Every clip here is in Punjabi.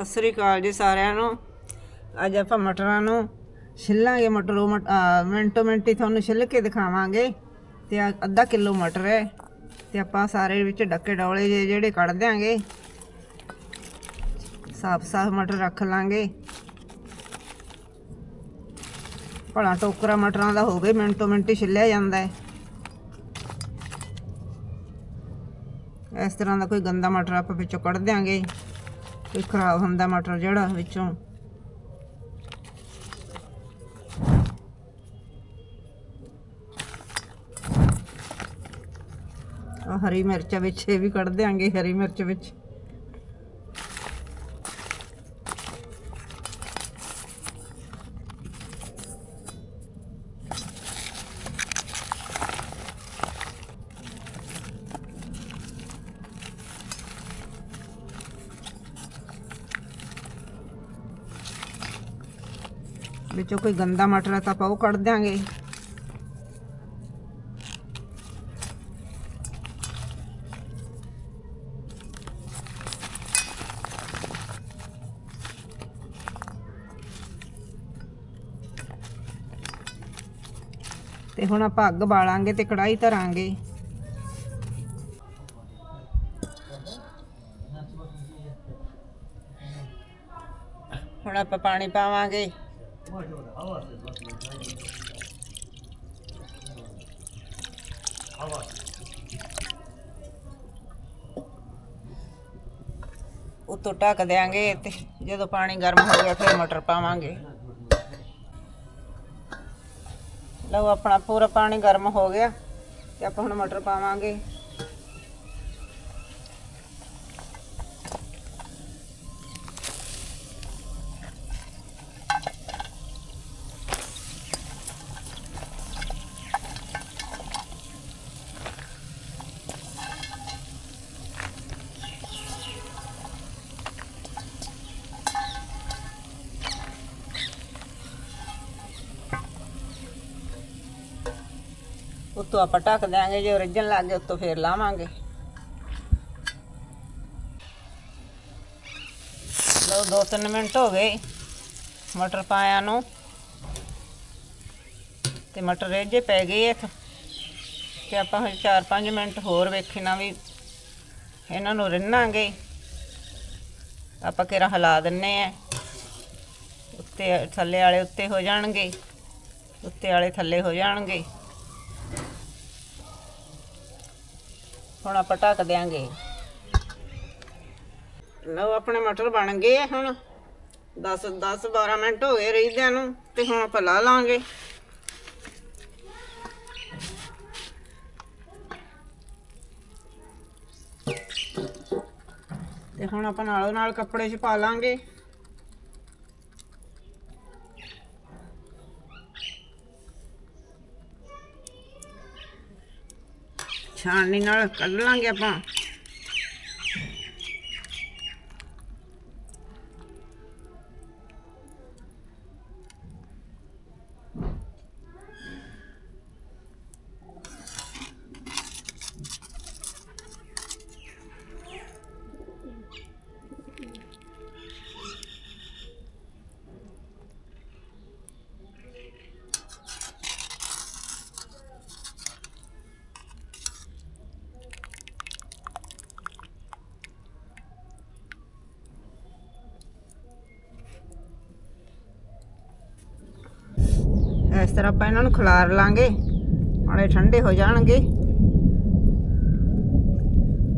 ਸਤਿ ਸ੍ਰੀ ਅਕਾਲ ਜੀ ਸਾਰਿਆਂ ਨੂੰ। ਅੱਜ ਆਪਾਂ ਮਟਰਾਂ ਨੂੰ ਛਿੱਲਾਂਗੇ ਮਟਰੋ ਮਟ ਆ, ਮਿੰਟੋ ਮਿੰਟੀ ਤੁਹਾਨੂੰ ਛਿੱਲ ਕੇ ਦਿਖਾਵਾਂਗੇ। ਤੇ ਅੱਧਾ ਕਿਲੋ ਮਟਰ ਹੈ। ਤੇ ਆਪਾਂ ਸਾਰੇ ਵਿੱਚ ਡੱਕੇ ਡੌਲੇ ਜਿਹੇ ਜਿਹੜੇ ਕੱਢ ਦਿਆਂਗੇ। ਸਾਫ਼ ਸਾਫ਼ ਮਟਰ ਰੱਖ ਲਾਂਗੇ। ਭਲਾ ਟੋਕਰਾ ਮਟਰਾਂ ਦਾ ਹੋਵੇ ਮਿੰਟੋ ਮਿੰਟੀ ਛਿੱਲਿਆ ਜਾਂਦਾ ਹੈ। ਇਸ ਤਰ੍ਹਾਂ ਦਾ ਕੋਈ ਗੰਦਾ ਮਟਰ ਆਪਾਂ ਵਿੱਚੋਂ ਕੱਢ ਦਿਆਂਗੇ। ਕੋਈ ਖਰਾਬ ਹੁੰਦਾ ਮਟਰ ਜਿਹੜਾ ਵਿੱਚੋਂ। ਹਰੀ ਮਿਰਚ ਵਿੱਚ ਇਹ ਵੀ ਕੱਢ ਦਿਆਂਗੇ, ਹਰੀ ਮਿਰਚ ਵਿੱਚ। ਵਿੱਚੋਂ ਕੋਈ ਗੰਦਾ ਮਟਰ ਹੈ ਤਾਂ ਆਪਾਂ ਉਹ ਕੱਢ ਦਿਆਂਗੇ। ਤੇ ਹੁਣ ਆਪਾਂ ਅੱਗ ਬਾਲਾਂਗੇ ਤੇ ਕੜਾਈ ਧਰਾਂਗੇ। ਹੁਣ ਆਪਾਂ ਪਾਣੀ ਪਾਵਾਂਗੇ। ਉੱਤੋਂ ਢੱਕ ਦਿਆਂਗੇ ਤੇ ਜਦੋਂ ਪਾਣੀ ਗਰਮ ਹੋ ਗਿਆ ਫਿਰ ਮਟਰ ਪਾਵਾਂਗੇ। ਲਓ ਆਪਣਾ ਪੂਰਾ ਪਾਣੀ ਗਰਮ ਹੋ ਗਿਆ ਤੇ ਆਪਾਂ ਹੁਣ ਮਟਰ ਪਾਵਾਂਗੇ। ਉੱਤੋਂ ਆਪਾਂ ਢੱਕ ਦਿਆਂਗੇ, ਜੇ ਰਿੱਝਣ ਲੱਗ ਗਏ ਉੱਤੋਂ ਫੇਰ ਲਾਵਾਂਗੇ। ਲਓ, ਦੋ ਤਿੰਨ ਮਿੰਟ ਹੋ ਗਏ ਮਟਰ ਪਾਇਆ ਨੂੰ। ਤੇ ਮਟਰ ਰੇਜੇ ਪੈ ਗਏ ਇੱਕ ਤੇ ਆਪਾਂ ਹਜੇ 4-5 ਮਿੰਟ ਹੋਰ ਵੇਖਣਾ ਵੀ ਇਹਨਾਂ ਨੂੰ ਰਿੰਨਾਂਗੇ। ਆਪਾਂ ਕਿਹੜਾ ਹਿਲਾ ਦਿੰਨੇ ਆ। ਉੱਤੇ ਥੱਲੇ ਵਾਲੇ ਉੱਤੇ ਹੋ ਜਾਣਗੇ। ਉੱਤੇ ਵਾਲੇ ਥੱਲੇ ਹੋ ਜਾਣਗੇ। ਹੁਣ ਆਪਾਂ ਢੱਕ ਦਿਆਂਗੇ। ਲਓ, ਆਪਣੇ ਮਟਰ ਬਣ ਗਏ ਆ ਹੁਣ। 10 10 12 ਮਿੰਟ ਹੋ ਗਏ ਰਹੀਦਿਆਂ ਨੂੰ ਤੇ ਹੁਣ ਆਪਾਂ ਲਾ ਲਾਂਗੇ। ਤੇ ਹੁਣ ਆਪਾਂ ਨਾਲੋਂ ਨਾਲ ਕੱਪੜੇ 'ਚ ਪਾ ਲਾਂਗੇ। ਛਾਣਨੀ ਨਾਲ ਕੱਢ ਲਾਂਗੇ ਇਸ ਤਰ੍ਹਾਂ ਆਪਾਂ ਇਹਨਾਂ ਨੂੰ ਖਿਲਾਰ ਲਾਂਗੇ। ਨਾਲੇ ਠੰਡੇ ਹੋ ਜਾਣਗੇ।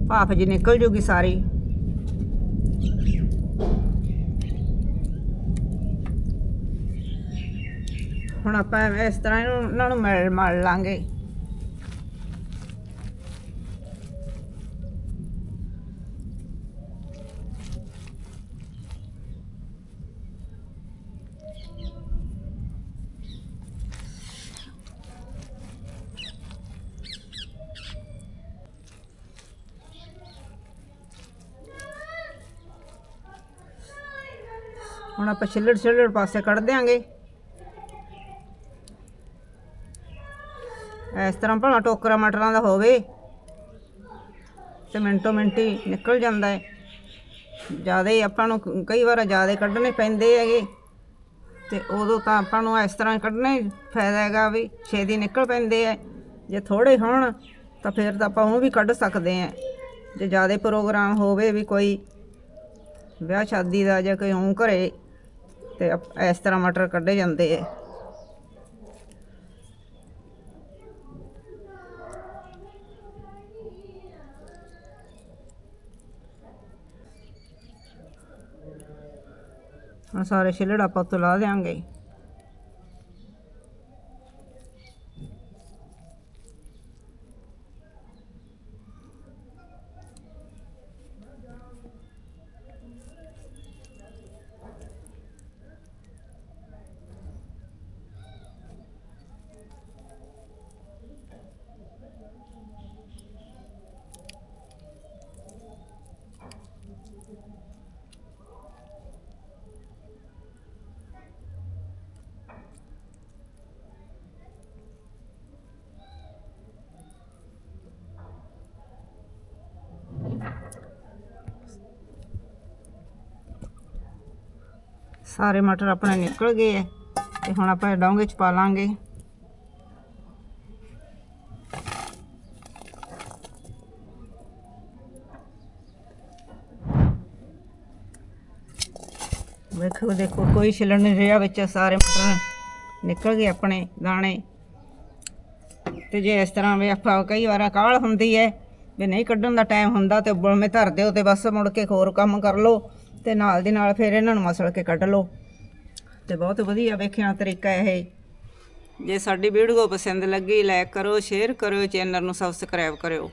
ਭਾਫ ਜੀ ਨਿਕਲ ਜੂਗੀ ਸਾਰੀ। ਹੁਣ ਆਪਾਂ ਇਸ ਤਰ੍ਹਾਂ ਇਹਨੂੰ ਇਹਨਾਂ ਨੂੰ ਮਿਲ ਮਲ ਲਾਂਗੇ। ਹੁਣ ਆਪਾਂ ਛਿੱਲੜ ਛਿੱਲੜ ਪਾਸੇ ਕੱਢ ਦਿਆਂਗੇ। ਇਸ ਤਰ੍ਹਾਂ ਭਲਾ ਟੋਕਰਾ ਮਟਰਾਂ ਦਾ ਹੋਵੇ। ਤੇ ਮਿੰਟੋ ਮਿੰਟੀ ਨਿਕਲ ਜਾਂਦਾ ਹੈ। ਜ਼ਿਆਦਾ ਹੀ ਆਪਾਂ ਨੂੰ ਕਈ ਵਾਰ ਜ਼ਿਆਦਾ ਕੱਢਣੇ ਪੈਂਦੇ ਹੈਗੇ। ਤੇ ਉਦੋਂ ਤਾਂ ਆਪਾਂ ਨੂੰ ਇਸ ਤਰ੍ਹਾਂ ਕੱਢਣਾ ਹੀ ਫਾਇਦਾ ਹੈਗਾ ਵੀ ਛੇਤੀ ਨਿਕਲ ਪੈਂਦੇ ਆ ਜੇ ਥੋੜੇ ਹੋਣ ਤਾਂ ਫਿਰ ਤਾਂ ਆਪਾਂ ਉਹਨੂੰ ਵੀ ਕੱਢ ਸਕਦੇ ਆ ਜੇ ਜ਼ਿਆਦਾ ਪ੍ਰੋਗਰਾਮ ਹੋਵੇ ਵੀ ਕੋਈ ਵਿਆਹ ਸ਼ਾਦੀ ਦਾ ਜਾਂ ਕੋਈ ਹੋਂ ਘਰੇ ਤੇ ਇਸ ਤਰ੍ਹਾਂ ਮਟਰ ਕੱਢੇ ਜਾਂਦੇ ਆ। ਹੁਣ ਸਾਰੇ ਛਿਲੜ ਆਪਾਂ ਤੋਂ ਲਾ ਦਿਆਂਗੇ। ਸਾਰੇ ਮਟਰ ਆਪਣੇ ਨਿਕਲ ਗਏ ਐ ਤੇ ਹੁਣ ਆਪਾਂ ਡੋਂਗੇ ਚ ਪਾ ਲਾਂਗੇ। ਵੇਖੋ, ਦੇਖੋ, ਕੋਈ ਛਿਲਣ ਨਹੀਂ ਰਿਹਾ ਵਿੱਚ, ਸਾਰੇ ਮਟਰ ਨਿਕਲ ਗਏ ਆਪਣੇ ਦਾਣੇ। ਤੇ ਜੇ ਇਸ ਤਰ੍ਹਾਂ ਵੀ ਆਪਾਂ ਕਈ ਵਾਰ ਕਾਹਲ ਹੁੰਦੀ ਹੈ ਵੀ ਨਹੀਂ ਕੱਢਣ ਦਾ ਟਾਈਮ ਹੁੰਦਾ ਤੇ ਉਬਲਵੇਂ ਧਰ ਦਿਓ ਤੇ ਬਸ ਮੁੜ ਕੇ ਹੋਰ ਕੰਮ ਕਰ ਲਓ। ਤੇ ਨਾਲ ਦੀ ਨਾਲ ਫਿਰ ਇਹਨਾਂ ਨੂੰ ਮਸਲ ਕੇ ਕੱਢ ਲਓ। ਤੇ ਬਹੁਤ ਵਧੀਆ ਵੇਖਿਆ ਤਰੀਕਾ ਇਹ। ਜੇ ਸਾਡੀ ਵੀਡੀਓ ਪਸੰਦ ਲੱਗੀ ਲਾਈਕ ਕਰੋ ਸ਼ੇਅਰ ਕਰੋ ਚੈਨਲ ਨੂੰ ਸਬਸਕ੍ਰਾਈਬ ਕਰਿਓ।